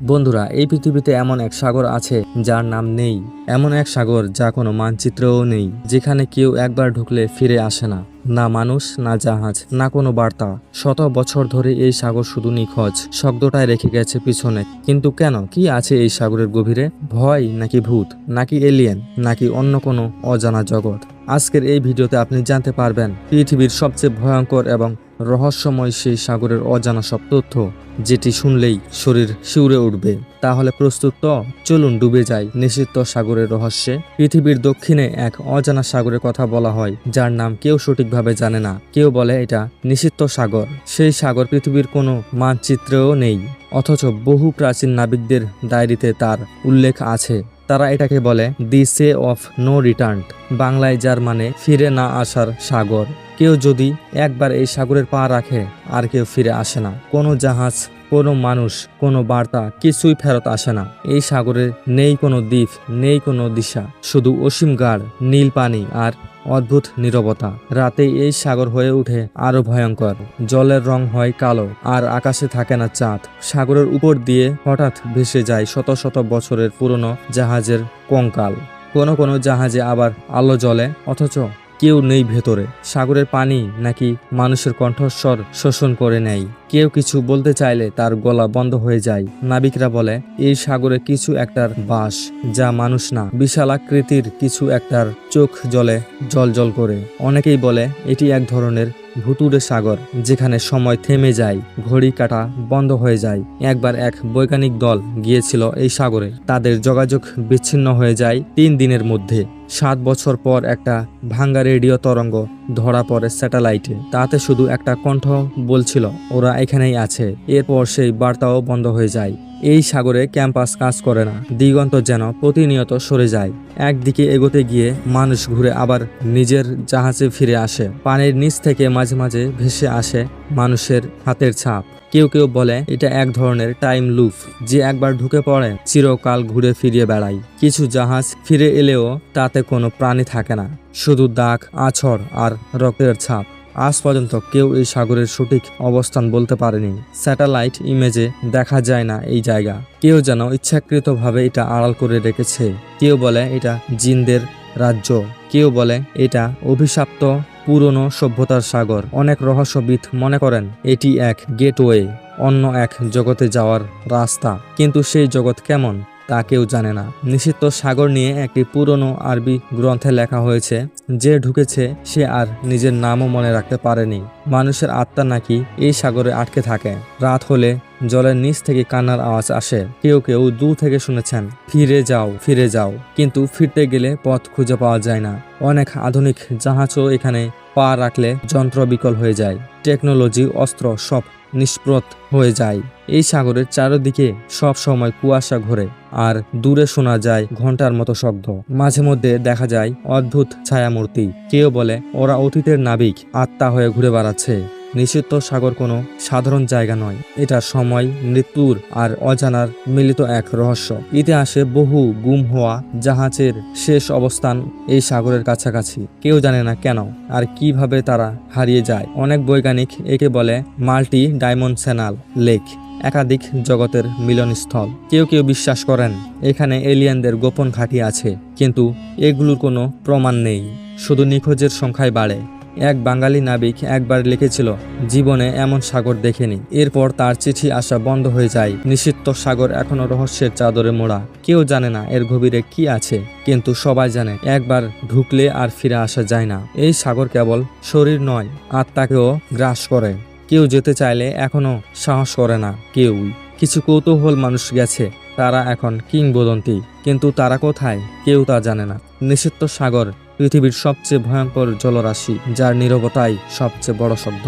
বন্ধুরা, এই পৃথিবীতে এমন এক সাগর আছে যার নাম নেই। এমন এক সাগর যা কোনো মানচিত্রও নেই, যেখানে কেউ একবার ঢুকলে ফিরে আসে না। না মানুষ, না জাহাজ, না কোনো বার্তা। শত বছর ধরে এই সাগর শুধু নিখোঁজ শব্দটায় রেখে গেছে পিছনে। কিন্তু কেন? কি আছে এই সাগরের গভীরে? ভয় নাকি ভূত? নাকি এলিয়েন নাকি অন্য কোনো অজানা জগৎ? আজকের এই ভিডিওতে আপনি জানতে পারবেন, পৃথিবীর সবচেয়ে ভয়ঙ্কর এবং রহস্যময় সেই সাগরের অজানা সব তথ্য, যেটি শুনলেই শরীর শিউরে উঠবে। তাহলে প্রস্তুত তো? চলুন ডুবে যাই নিষিদ্ধ সাগরের রহস্যে। পৃথিবীর দক্ষিণে এক অজানা সাগরের কথা বলা হয়, যার নাম কেউ সঠিকভাবে জানে না। কেউ বলে এটা নিষিদ্ধ সাগর। সেই সাগর পৃথিবীর কোনো মানচিত্রেও নেই। অথচ বহু প্রাচীন নাবিকদের ডায়েরিতে তার উল্লেখ আছে। তারা এটাকে বলে the sea of no return বাংলায় যার মানে ফিরে না আসার সাগর। কেউ যদি একবার এই সাগরের পা রাখে, আর কেউ ফিরে আসে না। কোনো জাহাজ, কোনো মানুষ, কোনো বার্তা, কিছুই ফেরত আসে না। এই সাগরে নেই কোনো দ্বীপ, নেই কোনো দিশা। শুধু অসীম গাঢ়, নীল পানি আর অদ্ভুত নীরবতা। রাতে এই সাগর হয়ে ওঠে আরও ভয়ঙ্কর। জলের রং হয় কালো, আর আকাশে থাকে না চাঁদ। সাগরের উপর দিয়ে হঠাৎ ভেসে যায় শত শত বছরের পুরনো জাহাজের কঙ্কাল। কোনো কোনো জাহাজে আবার আলো জ্বলে, অথচ কেউ নেই ভেতরে। সাগরের পানি নাকি মানুষের কণ্ঠস্বর শোষণ করে নেয়। কেউ কিছু বলতে চাইলে তার গলা বন্ধ হয়ে যায়। নাবিকরা বলে, এই সাগরে কিছু একটার বাস, যা মানুষ না। বিশাল আকৃতির কিছু একটার চোখ জলে জল জল করে। অনেকেই বলে, এটি এক ধরনের ভুতুড়ে সাগর, যেখানে সময় থেমে যায়, ঘড়ি কাটা বন্ধ হয়ে যায়। একবার এক বৈজ্ঞানিক দল গিয়েছিল এই সাগরে। তাদের যোগাযোগ বিচ্ছিন্ন হয়ে যায় তিন দিনের মধ্যে। সাত বছর পর একটা ভাঙ্গা রেডিও তরঙ্গ ধরা পড়ে স্যাটেলাইটে। তাতে শুধু একটা কণ্ঠ বলছিল, ওরা এখানেই আছে। এরপর সেই বার্তাও বন্ধ হয়ে যায়। এই সাগরে ক্যাম্পাস কাজ করে না। দিগন্ত যেন প্রতিনিয়ত সরে যায়। একদিকে এগোতে গিয়ে মানুষ ঘুরে আবার নিজের জাহাজে ফিরে আসে। পানির নিচ থেকে মাঝে মাঝে ভেসে আসে মানুষের হাতের ছাপ। কেউ কেউ বলে, এটা এক ধরনের টাইম লুপ। যে একবার ঢুকে পড়ে, চিরকাল ঘুরে ফিরিয়ে বেড়ায়। কিছু জাহাজ ফিরে এলেও তাতে কোনো প্রাণী থাকে না। শুধু দাগ আছর আর রক্তের ছাপ। আজ পর্যন্ত কেউ এই সাগরের সঠিক অবস্থান বলতে পারেনি। স্যাটেলাইট ইমেজে দেখা যায় না এই জায়গা। কেউ যেন ইচ্ছাকৃতভাবে এটা আড়াল করে রেখেছে। কেউ বলে এটা জিনদের রাজ্য। কেউ বলে এটা অভিশাপ্ত পুরনো সভ্যতার সাগর। অনেক রহস্যবিদ মনে করেন এটি এক গেটওয়ে, অন্য এক জগতে যাওয়ার রাস্তা। কিন্তু সেই জগৎ কেমন? তা কেউ জানে না। নিষিদ্ধ সাগর নিয়ে একটি পুরনো আরবি গ্রন্থে লেখা হয়েছে, যে ঢুকেছে, সে আর নিজের নামও মনে রাখতে পারেনি। মানুষের আত্মা নাকি এই সাগরে আটকে থাকে। রাত হলে জলের নিচ থেকে কান্নার আওয়াজ আসে। কেউ কেউ দূর থেকে শুনেছেন, ফিরে যাও ফিরে যাও। কিন্তু ফিরতে গেলে পথ খুঁজে পাওয়া যায় না। অনেক আধুনিক জাহাজও এখানে পা রাখলে যন্ত্র বিকল হয়ে যায়। টেকনোলজি, অস্ত্র সব নিষ্প্রত হয়ে যায়। এই সাগরের চারিদিকে সব সময় কুয়াশা ঘোরে আর দূরে শোনা যায় ঘণ্টার মতো শব্দ। মাঝে মধ্যে দেখা যায় অদ্ভুত ছায়ামূর্তি। কেউ বলে, ওরা অতীতের নাবিক, আত্মা হয়ে ঘুরে বেড়াচ্ছে। নিষিদ্ধ সাগর কোনো সাধারণ জায়গা নয়। এটা সময়, মৃত্যুর আর অজানার মিলিত এক রহস্য। ইতিহাসে বহু গুম হওয়া জাহাজের শেষ অবস্থান এই সাগরের কাছাকাছি। কেউ জানে না কেন আর কীভাবে তারা হারিয়ে যায়। অনেক বৈজ্ঞানিক একে বলে মাল্টি ডাইমেনশনাল লেক, একাধিক জগতের মিলনস্থল। কেউ কেউ বিশ্বাস করেন, এখানে এলিয়েনদের গোপন ঘাঁটি আছে, কিন্তু এগুলোর কোনো প্রমাণ নেই। শুধু নিখোঁজের সংখ্যায় বাড়ে। এক বাঙালি নাবিক একবার লিখেছিল, জীবনে এমন সাগর দেখেনি। এরপর তার চিঠি আসা বন্ধ হয়ে যায়। নিষিদ্ধ সাগর এখনও রহস্যের চাদরে মোড়া। কেউ জানে না এর গভীরে কি আছে, কিন্তু সবাই জানে, একবার ঢুকলে আর ফিরে আসা যায় না। এই সাগর কেবল শরীর নয়, আত্মাকেও গ্রাস করে। কেউ যেতে চাইলে এখনও সাহস করে না, কেউই। কিছু কৌতূহল মানুষ গেছে, তারা এখন কিংবদন্তি। কিন্তু তারা কোথায়, কেউ তা জানে না। নিষিদ্ধ সাগর পৃথিবীর সবচেয়ে ভয়ঙ্কর জলরাশি যার নিরবতাই সবচেয়ে বড় শব্দ।